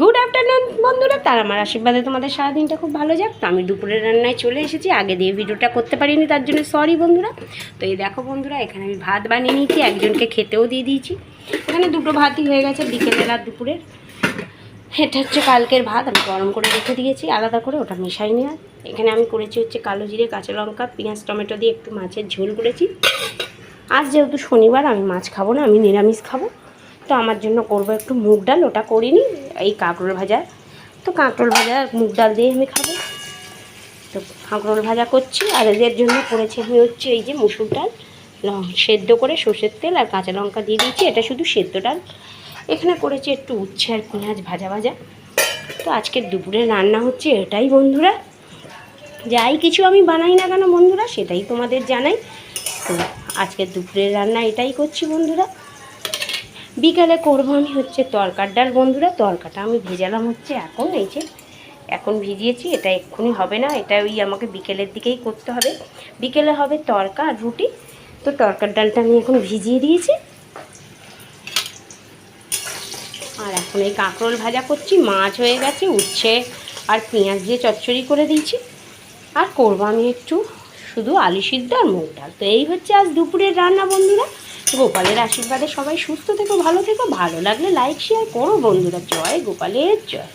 Good afternoon বন্ধুরা। তার আমার আশীর্বাদে তোমাদের সারাদিনটা খুব ভালো যাক। তো আমি দুপুরের রান্নায় চলে এসেছি। আগে দিয়ে ভিডিওটা করতে পারিনি, তার জন্য সরি বন্ধুরা। তো এই দেখো বন্ধুরা, এখানে আমি ভাত বানিয়ে নিয়েছি, একজনকে খেতেও দিয়ে দিয়েছি। এখানে দুটো ভাতই হয়ে গেছে বিকেলের আর দুপুরের এটা হচ্ছে কালকের ভাত, আমি গরম করে রেখে দিয়েছি, আলাদা করে ওটা মিশাই নিয়ে এখানে আমি করেছি হচ্ছে কালো জিরে, কাঁচা লঙ্কা, পেঁয়াজ, টমেটো দিয়ে একটু মাছের ঝোল করেছি। আজ যেহেতু শনিবার, আমি মাছ খাব না, আমি নিরামিষ খাব। তো আমার জন্য করব একটু মুগ ডাল, ওটা করিনি এই কাঁকরোল ভাজা। তো কাঁকরোল ভাজা, মুগ ডাল দিয়ে আমি খাব। তো কাঁকরোল ভাজা করছি, আর এদের জন্য করেছি আমি হচ্ছে এই যে মুসুর ডাল। সেদ্ধ করে সর্ষের তেল আর কাঁচা লঙ্কা দিয়ে দিয়েছি, এটা শুধু সেদ্ধ ডাল। এখানে করেছি একটু উচ্ছে আর পেঁয়াজ ভাজা ভাজা। তো আজকে দুপুরে রান্না হচ্ছে এটাই বন্ধুরা। যাই কিছু আমি বানাই না কেন বন্ধুরা, সেটাই তোমাদের জানাই। তো আজকে দুপুরের রান্না এটাই করছি বন্ধুরা। বিকালে করব আমি হচ্ছে তরকার ডাল, বন্ধুরা। তরকাটা আমি ভেজালাম হচ্ছে এখন, এই যে এখন ভিজিয়েছি, এটা এক্ষুনি হবে না এটা ওই আমাকে বিকেলের দিকেই করতে হবে। বিকেলে হবে তরকা আর রুটি, তো তরকার ডালটা আমি এখন ভিজিয়ে দিয়েছি। আর এখন এই কাঁকরোল ভাজা করছি, মাছ হয়ে গেছে, উচ্ছে আর পেঁয়াজ দিয়ে চচ্চড়ি করে দিয়েছি। আর করব আমি একটু শুধু আলু সিদ্ধ আর মুগ ডাল। তো এই হচ্ছে আজ দুপুরের রান্না, বন্ধুরা। গোপালের আশীর্বাদে সবাই সুস্থ থেকো, ভালো থেকো। ভালো লাগলে লাইক শেয়ার করো, বন্ধুরা। জয় গোপালের, জয়।